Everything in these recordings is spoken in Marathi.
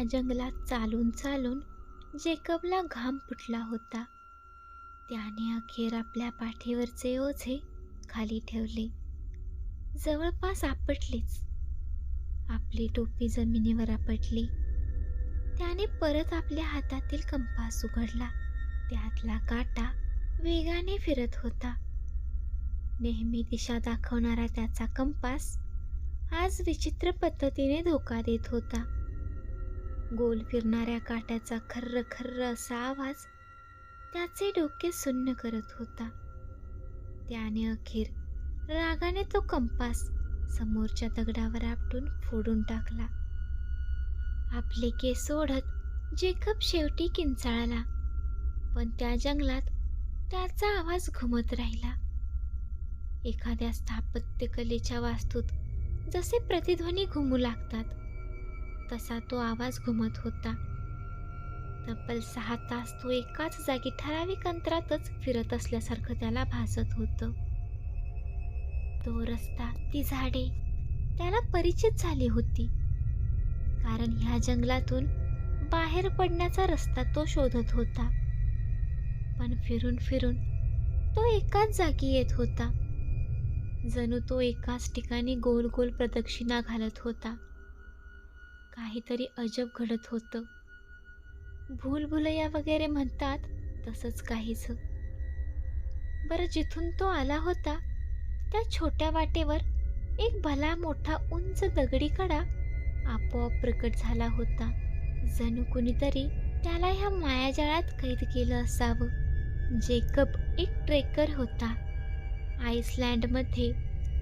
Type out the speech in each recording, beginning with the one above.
ह्या जंगलात चालून चालून जेकबला घाम फुटला होता. त्याने अखेर आपल्या पाठीवरचे ओझे खाली ठेवले. जवळपास आपटलेच. आपली टोपी जमिनीवर आपटली. त्याने परत आपल्या हातातील कंपास उघडला. त्यातला काटा वेगाने फिरत होता. नेहमी दिशा दाखवणारा त्याचा कंपास आज विचित्र पद्धतीने धोका देत होता. गोल फिरणाऱ्या काट्याचा खर्र खर्र असा आवाज त्याचे डोके सुन्न करत होता. त्याने अखेर रागाने तो कंपास समोरच्या दगडावर आपटून फोडून टाकला. आपले केस ओढत जेकब शेवटी किंचाळला पण त्या जंगलात त्याचा आवाज घुमत राहिला. एखाद्या स्थापत्यकलेच्या वास्तूत जसे प्रतिध्वनी घुमू लागतात तसा तो आवाज घुमत होता. तब्बल सहा तास तो एकाच जागी ठराविक अंतरातच फिरत असल्यासारखं त्याला भासत होतं. तो रस्ता ती झाडे त्याला परिचित झाली होती. कारण ह्या जंगलातून बाहेर पडण्याचा रस्ता तो शोधत होता. पण फिरून फिरून तो एकाच जागी येत होता. जणू तो एकाच ठिकाणी गोल गोल प्रदक्षिणा घालत होता. काहीतरी अजब घडत होतं. भूलभुलया वगैरे म्हणतात तसंच काहीच बरं जिथून तो आला होता त्या छोट्या वाटेवर एक भला मोठा उंच दगडी कडा आपोआप प्रकट झाला होता. जणू कुणीतरी त्याला ह्या मायाजाळात कैद केलं असावं. जेकब एक ट्रेकर होता. आईसलँडमध्ये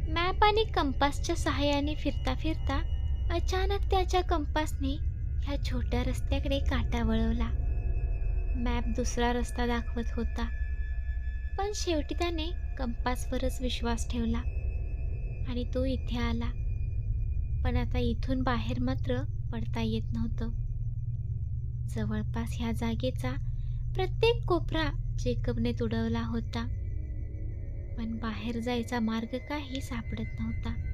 मॅप आणि कंपासच्या सहाय्याने फिरता फिरता अचानक त्याच्या कंपासने ह्या छोट्या रस्त्याकडे काटा वळवला. मॅप दुसरा रस्ता दाखवत होता. पण शेवटी त्याने कंपासवरच विश्वास ठेवला आणि तो इथे आला. पण आता इथून बाहेर मात्र पडता येत नव्हतं. जवळपास ह्या जागेचा प्रत्येक कोपरा जेकबने तुडवला होता. पण बाहेर जायचा मार्ग काही सापडत नव्हता.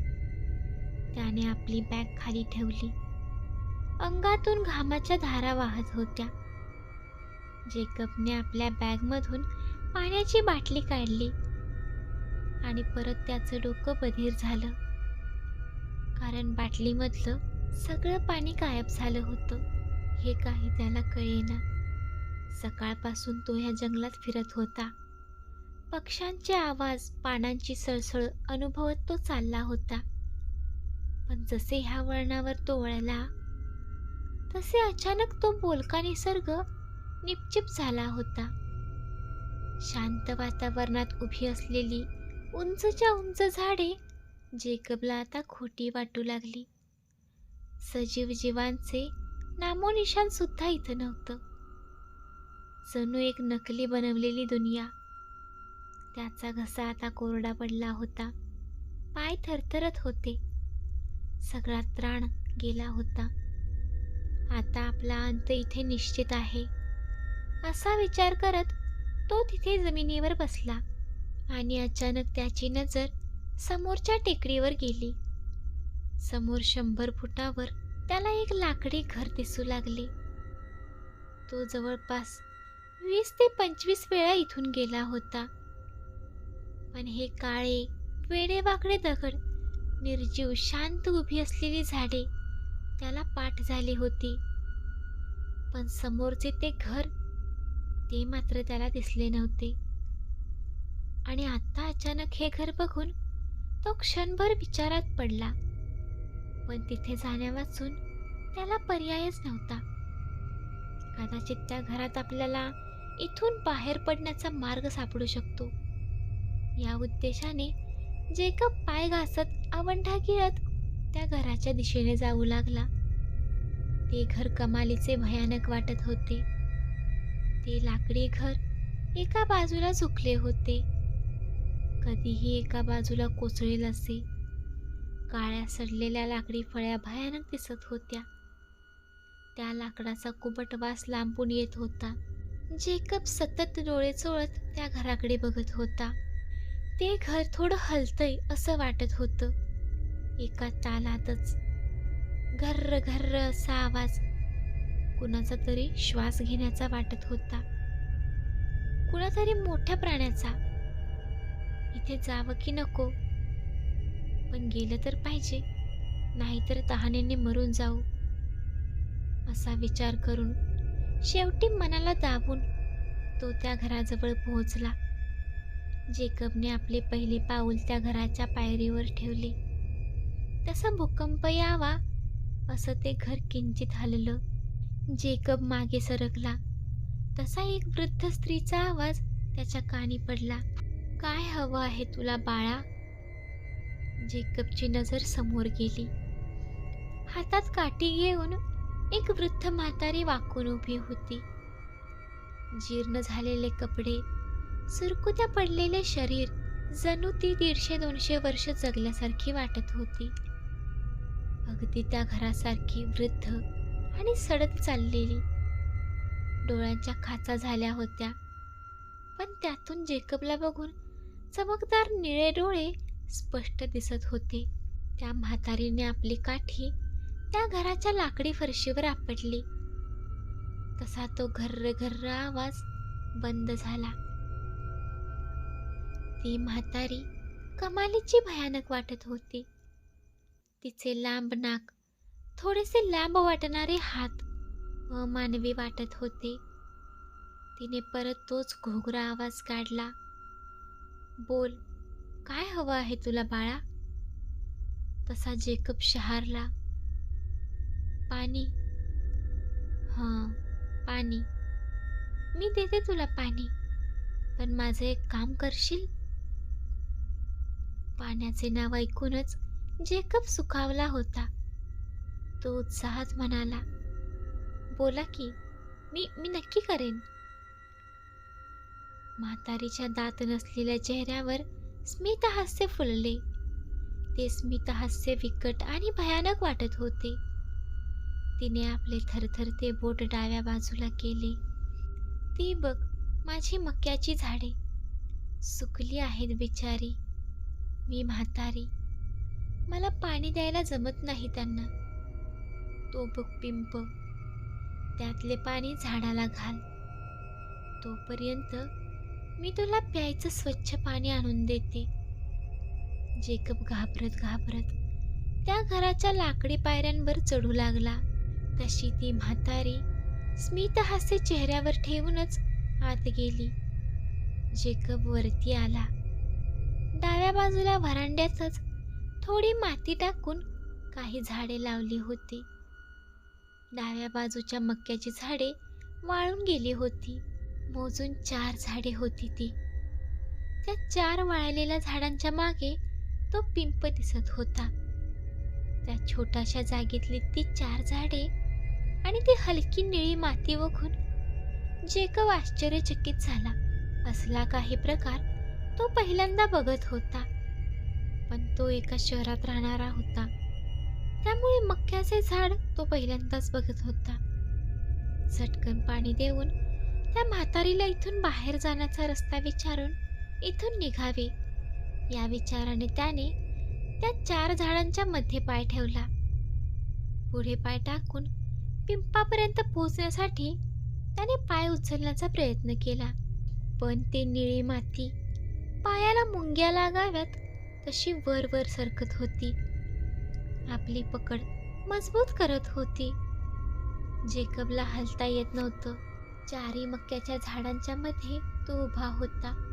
त्याने आपली बॅग खाली ठेवली. अंगातून घामाच्या धारा वाहत होत्या. जेकबने आपल्या बॅगमधून पाण्याची बाटली काढली आणि परत त्याचं डोकं बधीर झालं. कारण बाटलीमधलं सगळं पाणी गायब झालं होतं. हे काही त्याला कळेना. सकाळपासून तो ह्या जंगलात फिरत होता. पक्ष्यांचे आवाज पानांची सळसळ अनुभवत तो चालला होता. पण जसे ह्या वळणावर तो वळला तसे अचानक तो बोलका निसर्ग निपचिप झाला होता. शांत वातावरणात उभी असलेली उंचच्या उंच झाडे जेकबला आता खोटी वाटू लागली. सजीव जीवांचे नामोनिशान सुद्धा इथं नव्हतं. जणू एक नकली बनवलेली दुनिया. त्याचा घसा आता कोरडा पडला होता. पाय थरथरत होते. सगळा त्राण गेला होता. आता आपला अंत इथे निश्चित आहे. असा विचार करत तो तिथे जमिनीवर बसला आणि अचानक त्याची नजर समोरच्या टेकडीवर गेली. समोर शंभर फुटावर त्याला एक लाकडी घर दिसू लागले. तो जवळपास वीस ते पंचवीस वेळा इथून गेला होता. पण हे काळे वेडेवाकडे दगड निर्जीव शांत उभी असलेली झाडे त्याला पाठ झाली होती. पण समोरचे ते घर ते मात्र त्याला दिसले नव्हते. आणि आता अचानक हे घर बघून तो क्षणभर विचारात पडला. पण तिथे जाण्यावाचून त्याला पर्यायच नव्हता. कदाचित त्या घरात आपल्याला इथून बाहेर पडण्याचा मार्ग सापडू शकतो. या उद्देशाने जेकब पाय घासत आवंढा गिळत त्या घराच्या दिशेने जाऊ लागला. ते घर कमालीचे भयानक वाटत होते. ते लाकडी घर एका बाजूला झुकले होते. कधीही एका बाजूला कोसळेल असे. काळ्या सडलेल्या लाकडी फळ्या भयानक दिसत होत्या. त्या लाकडाचा कुबट वास लांबून येत होता. जेकब सतत डोळे चोळत त्या घराकडे बघत होता. ते घर थोडं हलतंय असं वाटत होतं. एका तालातच घर्र घर्र असा आवाज कुणाचा तरी श्वास घेण्याचा वाटत होता. कुणातरी मोठ्या प्राण्याचा. इथे जावं की नको? पण गेलं तर पाहिजे. नाहीतर तहानेने मरून जाऊ. असा विचार करून शेवटी मनाला दाबून तो त्या घराजवळ पोहोचला. जेकबने आपले पहिले पाऊल त्या घराच्या पायरीवर ठेवले. तसा भूकंप यावा असं ते घर किंचित हललं. जेकब मागे सरकला. तसा एक वृद्ध स्त्रीचा आवाज त्याच्या कानी पडला. काय हवं आहे तुला बाळा? जेकबची नजर समोर गेली. हातात काठी घेऊन एक वृद्ध म्हातारी वाकून उभी होती. जीर्ण झालेले कपडे सुरकुत्या पडलेले शरीर जणू ती दीडशे दोनशे वर्ष जगल्यासारखी वाटत होती. अगदी त्या घरासारखी वृद्ध आणि सडत चाललेली. डोळ्यांच्या खाचा झाल्या होत्या. पण त्यातून जेकबला बघून चमकदार निळे डोळे स्पष्ट दिसत होते. त्या म्हातारीने आपली काठी त्या घराच्या लाकडी फरशीवर आपटली. तसा तो घर्र घर्र आवाज बंद झाला. ती म्हातारी कमालीची भयानक वाटत होती. तिचे लांब नाक थोडेसे लांब वाटणारे हात अमानवी वाटत होते. तिने परत तोच घोगरा आवाज काढला. बोल काय हवं आहे तुला बाळा? तसा जेकब शहारला. पाणी. हां पाणी. मी देते तुला पाणी पण माझं एक काम करशील? पाण्याचे नाव ऐकूनच जेकब सुखावला होता. तो उत्साहात म्हणाला बोला की मी मी नक्की करेन. म्हातारीच्या दात नसलेल्या चेहऱ्यावर स्मितहास्य फुलले. ते स्मितहास्य विकट आणि भयानक वाटत होते. तिने आपले थरथरते बोट डाव्या बाजूला केले. ती बघ माझी मक्याची झाडे. सुकली आहेत बिचारी. मी म्हातारी. मला पाणी द्यायला जमत नाही त्यांना. तो बघ पिंप. त्यातले पाणी झाडाला घाल. तोपर्यंत मी तुला प्यायचं स्वच्छ पाणी आणून देते. जेकब घाबरत घाबरत त्या घराच्या लाकडी पायऱ्यांवर चढू लागला. तशी ती म्हातारी स्मितहास्य चेहऱ्यावर ठेवूनच आत गेली. जेकब वरती आला. डाव्या बाजूला व्हरांड्यातच थोडी माती टाकून काही झाडे लावली होती. डाव्या बाजूच्या मक्याची झाडे वाळून गेली होती. मोजून चार झाडे होती ती. त्या चार वाळलेल्या झाडांच्या मागे तो पिंप दिसत होता. त्या छोट्याशा जागेतली ती चार झाडे आणि ती हलकी निळी माती बघून जेकब आश्चर्यचकित झाला. असला काही प्रकार तो पहिल्यांदा बघत होता. पण तो एका शहरात राहणारा होता. त्यामुळे मक्याचे झाड तो पहिल्यांदाच बघत होता. झटकन पाणी देऊन त्या म्हातारीला इथून बाहेर जाण्याचा रस्ता विचारून इथून निघावे. या विचाराने त्याने त्या चार झाडांच्या मध्ये पाय ठेवला. पुढे पाय टाकून पिंपापर्यंत पोहोचण्यासाठी त्याने पाय उचलण्याचा प्रयत्न केला. पण ते निळी माती पायाला मुंग्या लागाव्यात तशी वर वर सरकत होती. आपली पकड मजबूत करत होती. जेकबला हलता येत नव्हतं. चारी मक्याच्या झाडांच्या मध्ये तो उभा होता.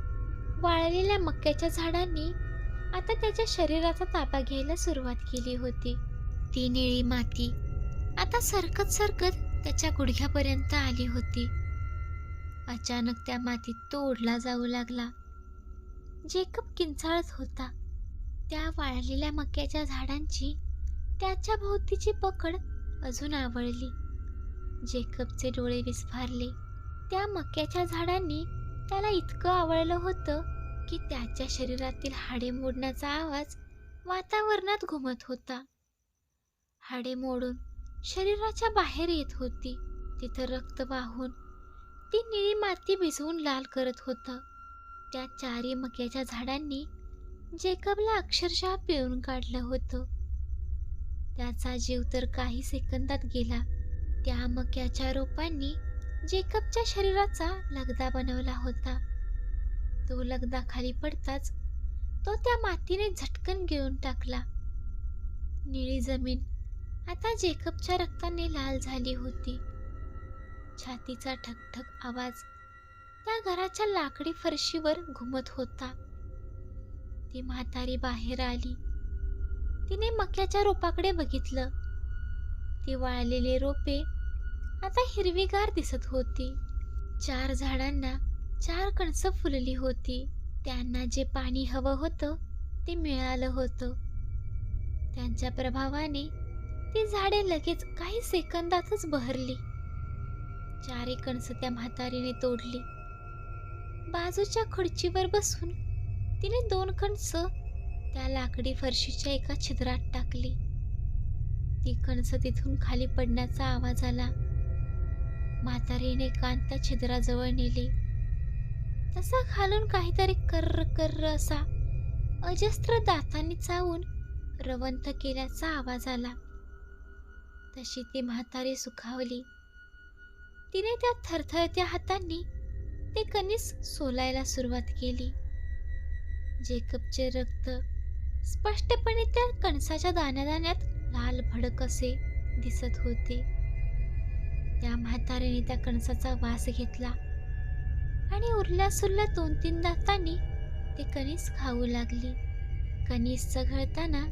वाळलेल्या मक्याच्या झाडांनी आता त्याच्या शरीराचा ताबा घ्यायला सुरुवात केली होती. ती निळी माती आता सरकत सरकत त्याच्या गुडघ्यापर्यंत आली होती. अचानक त्या मातीत तो ओढला जाऊ लागला. जेकब किंचाळत होता. त्या वाळलेल्या मक्याच्या झाडांची त्याच्या भोवतीची पकड अजून आवळली. जेकबचे डोळे विस्फारले. त्या मक्याच्या झाडांनी त्याला इतकं आवडलं होतं की त्याच्या शरीरातील हाडे मोडण्याचा आवाज वातावरणात घुमत होता. हाडे मोडून शरीराच्या बाहेर येत होती. तिथं रक्त वाहून ती निळी माती भिजवून लाल करत होतं. त्या चारी मक्याच्या झाडांनी जेकबला अक्षरशः पिळून काढलं होतं. त्याचा जीव तर काही सेकंदात गेला. त्या मक्याच्या रोपांनी जेकबच्या शरीराचा लगदा बनवला होता. तो लगदा खाली पडताच तो त्या मातीने झटकन गिळून टाकला. निळी जमीन आता जेकबच्या रक्ताने लाल झाली होती. छातीचा ठकठक आवाज त्या घराच्या लाकडी फरशीवर घुमत होता. ती म्हातारी बाहेर आली. तिने मक्याच्या रोपाकडे बघितलं. ती वाळलेली रोपे आता हिरवीगार दिसत होती. चार झाडांना चार कणसं फुलली होती. त्यांना जे पाणी हवं होतं ते मिळालं होतं. त्यांच्या प्रभावाने ती झाडे लगेच काही सेकंदातच बहरली. चारी कणसं त्या म्हातारीने तोडली. बाजूच्या खुर्चीवर बसून तिने दोन कणस त्या लाकडी फरशीच्या एका छिद्रात टाकली. ती कणस तिथून खाली पडण्याचा आवाज आला. म्हातारीने कान त्या छिद्राजवळ नेले. तसा खालून काहीतरी कर्र कर्र असा अजस्त्र दातांनी चावून रवंथ केल्याचा आवाज आला. तशी ती म्हातारी सुखावली. तिने त्या थरथरत्या हातांनी ते कणीस सोलायला सुरुवात केली. जेकबचे रक्त स्पष्टपणे त्या कणसाच्या दाण्यादाण्यात लाल भडक असे दिसत होते. त्या म्हातारीने त्या कणसाचा वास घेतला आणि उरल्या सुरल्या दोन तीन दातांनी ते कणीस खाऊ लागली. कणीस चघळताना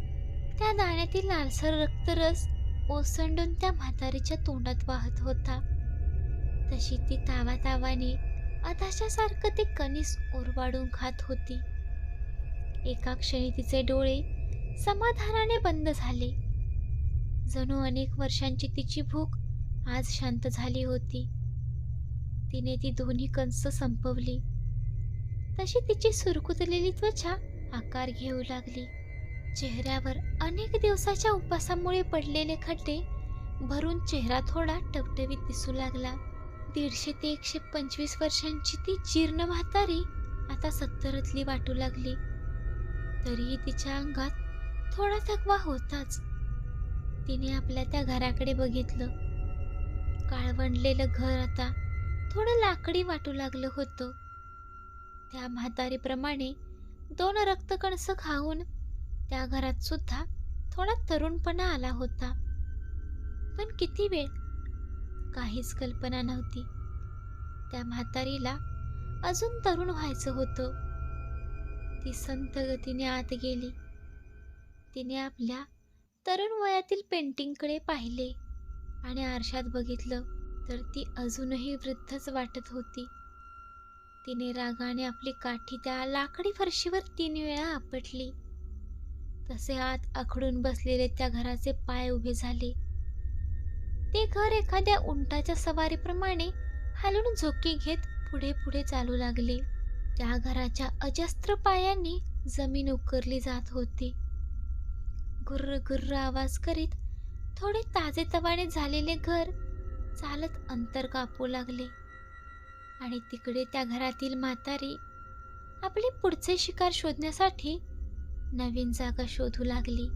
त्या दाण्यातील लालसर रक्तरस ओसंडून त्या म्हातारीच्या तोंडात वाहत होता. तशी ती तावा तावाने अधाशासारखं ते कणीस ओरवाडून खात होती. एका क्षणी तिचे डोळे समाधानाने बंद झाले. जणू अनेक वर्षांची तिची भूक आज शांत झाली होती. तिने ती दोन्ही कंस संपवली. तशी तिची सुरकुतलेली त्वचा आकार घेऊ लागली. चेहऱ्यावर अनेक दिवसाच्या उपासामुळे पडलेले खड्डे भरून चेहरा थोडा टवटवीत दिसू लागला. दीडशे ते एकशे पंचवीस वर्षांची ती जीर्ण म्हातारी आता सत्तरतली वाटू लागली. तरीही तिच्या अंगात थोडा थकवा होताच. तिने आपल्या त्या घराकडे बघितलं. काळवंडलेलं घर आता थोडं लाकडी वाटू लागलं होतं. त्या म्हातारीप्रमाणे दोन रक्तकणस खाऊन त्या घरात सुद्धा थोडा तरुणपणा आला होता. पण किती वेळ? काहीच कल्पना नव्हती. त्या म्हातारीला अजून तरुण व्हायचं होतं. ती संत गतीने आत गेली. तिने आपल्या तरुण वयातील पेंटिंगकडे पाहिले आणि आरशात बघितलं तर ती अजूनही वृद्धच वाटत होती. तिने रागाने आपली काठी त्या लाकडी फरशीवर तीन वेळा आपटली. तसे आत आखडून बसलेले त्या घराचे पाय उभे झाले. ते घर एखाद्या उंटाच्या सवारीप्रमाणे हालून झोकी घेत पुढे पुढे चालू लागले. त्या घराच्या अजस्त्र पायांनी जमीन उकरली जात होती. गुर्र गुर्र आवाज करीत थोडे ताजे तवाने झालेले घर चालत अंतर कापू लागले. आणि तिकडे त्या घरातील म्हातारी आपले पुढचे शिकार शोधण्यासाठी नवीन जागा शोधू लागली.